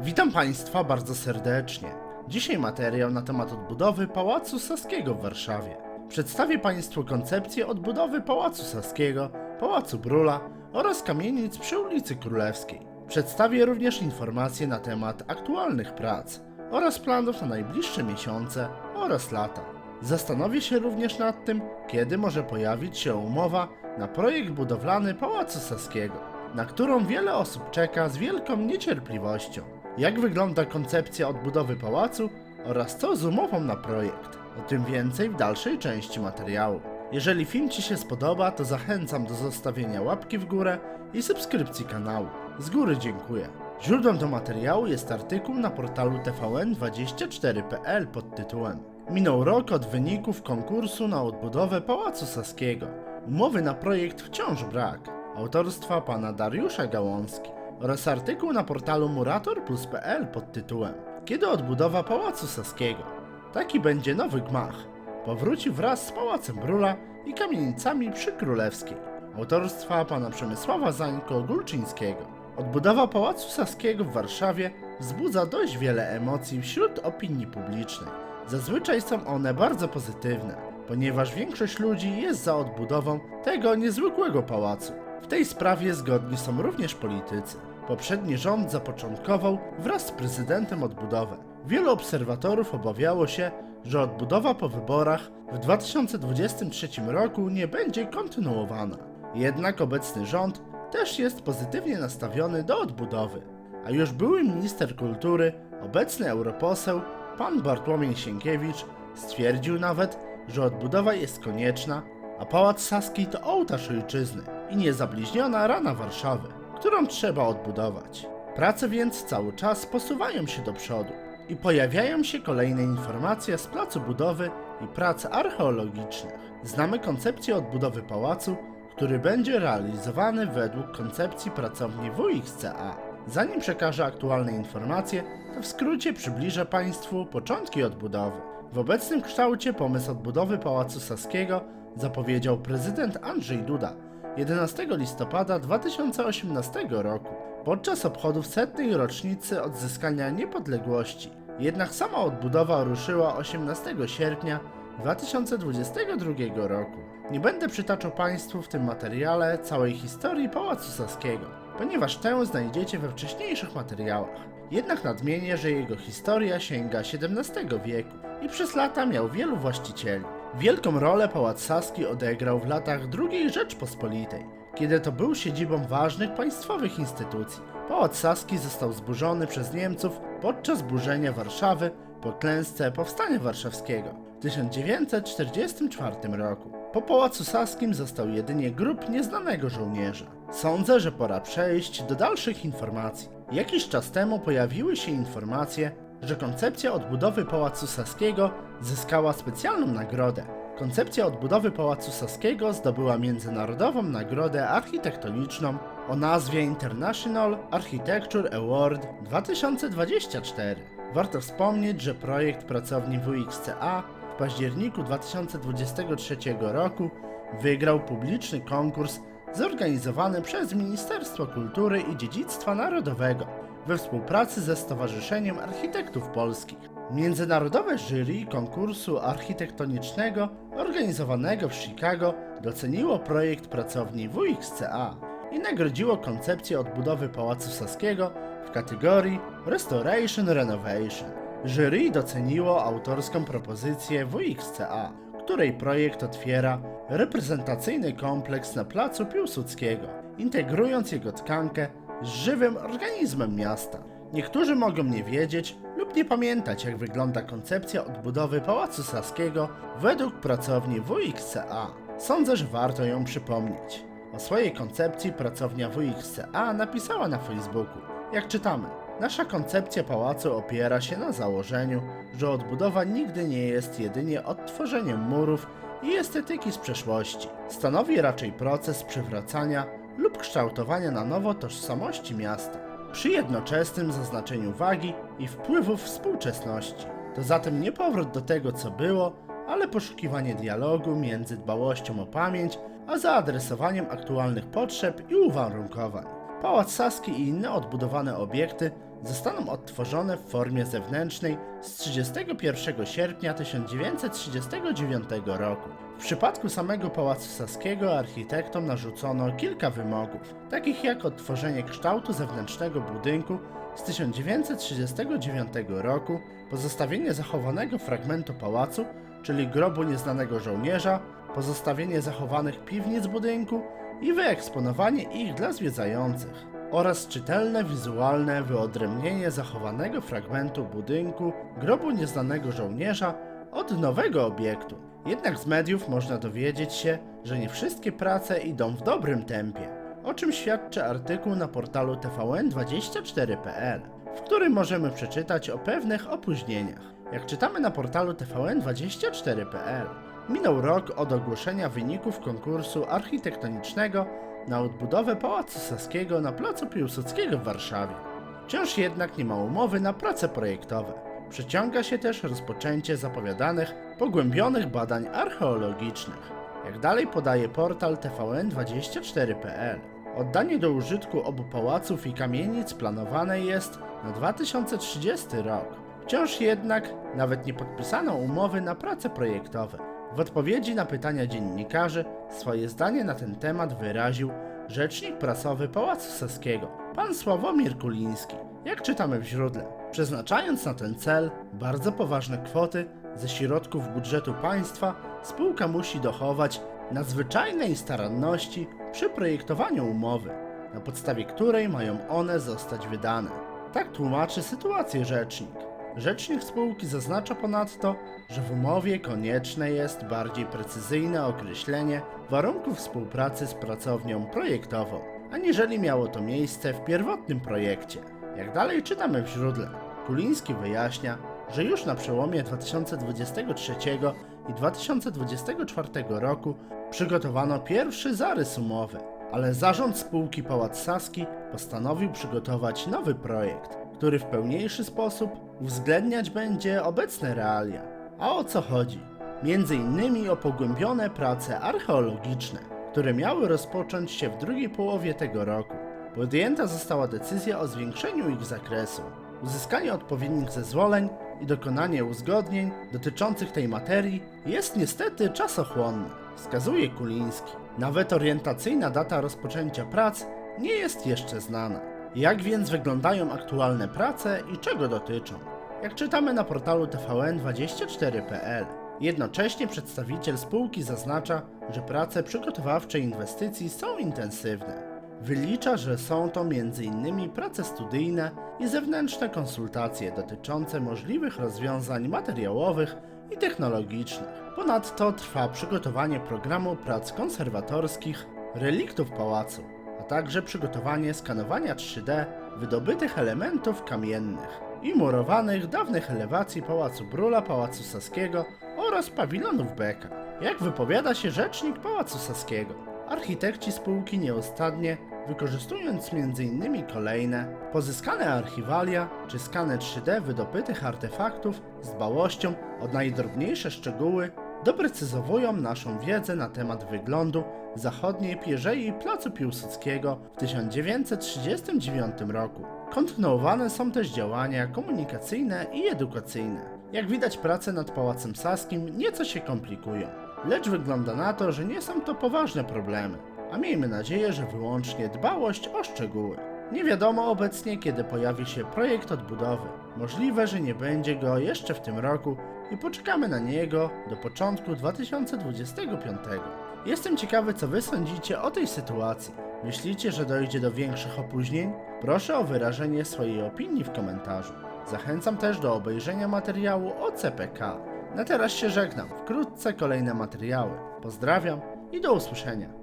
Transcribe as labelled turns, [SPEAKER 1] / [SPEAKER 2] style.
[SPEAKER 1] Witam Państwa bardzo serdecznie. Dzisiaj materiał na temat odbudowy Pałacu Saskiego w Warszawie. Przedstawię Państwu koncepcję odbudowy Pałacu Saskiego, Pałacu Brula oraz kamienic przy ulicy Królewskiej. Przedstawię również informacje na temat aktualnych prac oraz planów na najbliższe miesiące oraz lata. Zastanowię się również nad tym, kiedy może pojawić się umowa na projekt budowlany Pałacu Saskiego, na którą wiele osób czeka z wielką niecierpliwością. Jak wygląda koncepcja odbudowy pałacu oraz co z umową na projekt. O tym więcej w dalszej części materiału. Jeżeli film Ci się spodoba, to zachęcam do zostawienia łapki w górę i subskrypcji kanału. Z góry dziękuję. Źródłem do materiału jest artykuł na portalu tvn24.pl pod tytułem Minął rok od wyników konkursu na odbudowę Pałacu Saskiego. Umowy na projekt wciąż brak. Autorstwa pana Dariusza Gałązki oraz artykuł na portalu muratorplus.pl pod tytułem Kiedy odbudowa Pałacu Saskiego? Taki będzie nowy gmach. Powróci wraz z Pałacem Brula i kamienicami przy Królewskiej. Autorstwa pana Przemysława Zańko-Gulczyńskiego. Odbudowa Pałacu Saskiego w Warszawie wzbudza dość wiele emocji wśród opinii publicznej. Zazwyczaj są one bardzo pozytywne, ponieważ większość ludzi jest za odbudową tego niezwykłego pałacu. W tej sprawie zgodni są również politycy. Poprzedni rząd zapoczątkował wraz z prezydentem odbudowę. Wielu obserwatorów obawiało się, że odbudowa po wyborach w 2023 roku nie będzie kontynuowana. Jednak obecny rząd też jest pozytywnie nastawiony do odbudowy. A już były minister kultury, obecny europoseł, pan Bartłomiej Sienkiewicz stwierdził nawet, że odbudowa jest konieczna, a Pałac Saski to ołtarz ojczyzny i niezabliźniona rana Warszawy, którą trzeba odbudować. Prace więc cały czas posuwają się do przodu i pojawiają się kolejne informacje z placu budowy i prac archeologicznych. Znamy koncepcję odbudowy pałacu, który będzie realizowany według koncepcji pracowni WXCA. Zanim przekażę aktualne informacje, to w skrócie przybliżę Państwu początki odbudowy. W obecnym kształcie pomysł odbudowy Pałacu Saskiego zapowiedział prezydent Andrzej Duda 11 listopada 2018 roku podczas obchodów setnej rocznicy odzyskania niepodległości. Jednak sama odbudowa ruszyła 18 sierpnia 2022 roku. Nie będę przytaczał Państwu w tym materiale całej historii Pałacu Saskiego, ponieważ tę znajdziecie we wcześniejszych materiałach. Jednak nadmienię, że jego historia sięga XVII wieku i przez lata miał wielu właścicieli. Wielką rolę Pałac Saski odegrał w latach II Rzeczpospolitej, kiedy to był siedzibą ważnych państwowych instytucji. Pałac Saski został zburzony przez Niemców podczas burzenia Warszawy po klęsce Powstania Warszawskiego w 1944 roku. Po Pałacu Saskim został jedynie grób nieznanego żołnierza. Sądzę, że pora przejść do dalszych informacji. Jakiś czas temu pojawiły się informacje, że koncepcja odbudowy Pałacu Saskiego zyskała specjalną nagrodę. Koncepcja odbudowy Pałacu Saskiego zdobyła międzynarodową nagrodę architektoniczną o nazwie International Architecture Award 2024. Warto wspomnieć, że projekt pracowni WXCA w październiku 2023 roku wygrał publiczny konkurs zorganizowany przez Ministerstwo Kultury i Dziedzictwa Narodowego we współpracy ze Stowarzyszeniem Architektów Polskich. Międzynarodowe jury konkursu architektonicznego organizowanego w Chicago doceniło projekt pracowni WXCA i nagrodziło koncepcję odbudowy Pałacu Saskiego w kategorii Restoration Renovation. Jury doceniło autorską propozycję WXCA, której projekt otwiera reprezentacyjny kompleks na placu Piłsudskiego, integrując jego tkankę z żywym organizmem miasta. Niektórzy mogą nie wiedzieć lub nie pamiętać, jak wygląda koncepcja odbudowy Pałacu Saskiego według pracowni WXCA. Sądzę, że warto ją przypomnieć. O swojej koncepcji pracownia WXCA napisała na Facebooku. Jak czytamy, nasza koncepcja pałacu opiera się na założeniu, że odbudowa nigdy nie jest jedynie odtworzeniem murów i estetyki z przeszłości. Stanowi raczej proces przywracania lub kształtowania na nowo tożsamości miasta, przy jednoczesnym zaznaczeniu wagi i wpływów współczesności. To zatem nie powrót do tego, co było, ale poszukiwanie dialogu między dbałością o pamięć, a zaadresowaniem aktualnych potrzeb i uwarunkowań. Pałac Saski i inne odbudowane obiekty zostaną odtworzone w formie zewnętrznej z 31 sierpnia 1939 roku. W przypadku samego Pałacu Saskiego architektom narzucono kilka wymogów, takich jak odtworzenie kształtu zewnętrznego budynku z 1939 roku, pozostawienie zachowanego fragmentu pałacu, czyli grobu nieznanego żołnierza, pozostawienie zachowanych piwnic budynku i wyeksponowanie ich dla zwiedzających oraz czytelne wizualne wyodrębnienie zachowanego fragmentu budynku grobu nieznanego żołnierza od nowego obiektu. Jednak z mediów można dowiedzieć się, że nie wszystkie prace idą w dobrym tempie, o czym świadczy artykuł na portalu tvn24.pl, w którym możemy przeczytać o pewnych opóźnieniach. Jak czytamy na portalu tvn24.pl, minął rok od ogłoszenia wyników konkursu architektonicznego na odbudowę Pałacu Saskiego na Placu Piłsudskiego w Warszawie. Wciąż jednak nie ma umowy na prace projektowe. Przeciąga się też rozpoczęcie zapowiadanych, pogłębionych badań archeologicznych. Jak dalej podaje portal tvn24.pl, oddanie do użytku obu pałaców i kamienic planowane jest na 2030 rok. Wciąż jednak nawet nie podpisano umowy na prace projektowe. W odpowiedzi na pytania dziennikarzy swoje zdanie na ten temat wyraził rzecznik prasowy Pałacu Saskiego, pan Sławomir Kuliński. Jak czytamy w źródle, przeznaczając na ten cel bardzo poważne kwoty ze środków budżetu państwa, spółka musi dochować nadzwyczajnej staranności przy projektowaniu umowy, na podstawie której mają one zostać wydane. Tak tłumaczy sytuację rzecznik. Rzecznik spółki zaznacza ponadto, że w umowie konieczne jest bardziej precyzyjne określenie warunków współpracy z pracownią projektową, aniżeli miało to miejsce w pierwotnym projekcie. Jak dalej czytamy w źródle, Kuliński wyjaśnia, że już na przełomie 2023 i 2024 roku przygotowano pierwszy zarys umowy, ale zarząd spółki Pałac Saski postanowił przygotować nowy projekt, który w pełniejszy sposób uwzględniać będzie obecne realia. A o co chodzi? Między innymi o pogłębione prace archeologiczne, które miały rozpocząć się w drugiej połowie tego roku. Podjęta została decyzja o zwiększeniu ich zakresu, uzyskanie odpowiednich zezwoleń i dokonanie uzgodnień dotyczących tej materii jest niestety czasochłonne, wskazuje Kuliński. Nawet orientacyjna data rozpoczęcia prac nie jest jeszcze znana. Jak więc wyglądają aktualne prace i czego dotyczą? Jak czytamy na portalu tvn24.pl, jednocześnie przedstawiciel spółki zaznacza, że prace przygotowawcze inwestycji są intensywne. Wylicza, że są to m.in. prace studyjne i zewnętrzne konsultacje dotyczące możliwych rozwiązań materiałowych i technologicznych. Ponadto trwa przygotowanie programu prac konserwatorskich reliktów pałacu, także przygotowanie skanowania 3D wydobytych elementów kamiennych i murowanych dawnych elewacji Pałacu Brula, Pałacu Saskiego oraz pawilonów Beka. Jak wypowiada się rzecznik Pałacu Saskiego, architekci spółki nieustannie, wykorzystując m.in. kolejne pozyskane archiwalia czy skany 3D wydobytych artefaktów z dbałością o najdrobniejsze szczegóły, doprecyzowują naszą wiedzę na temat wyglądu zachodniej pierzei Placu Piłsudskiego w 1939 roku. Kontynuowane są też działania komunikacyjne i edukacyjne. Jak widać prace nad Pałacem Saskim nieco się komplikują, lecz wygląda na to, że nie są to poważne problemy, a miejmy nadzieję, że wyłącznie dbałość o szczegóły. Nie wiadomo obecnie, kiedy pojawi się projekt odbudowy. Możliwe, że nie będzie go jeszcze w tym roku i poczekamy na niego do początku 2025. Jestem ciekawy, co Wy sądzicie o tej sytuacji. Myślicie, że dojdzie do większych opóźnień? Proszę o wyrażenie swojej opinii w komentarzu. Zachęcam też do obejrzenia materiału o CPK. Na teraz się żegnam. Wkrótce kolejne materiały. Pozdrawiam i do usłyszenia.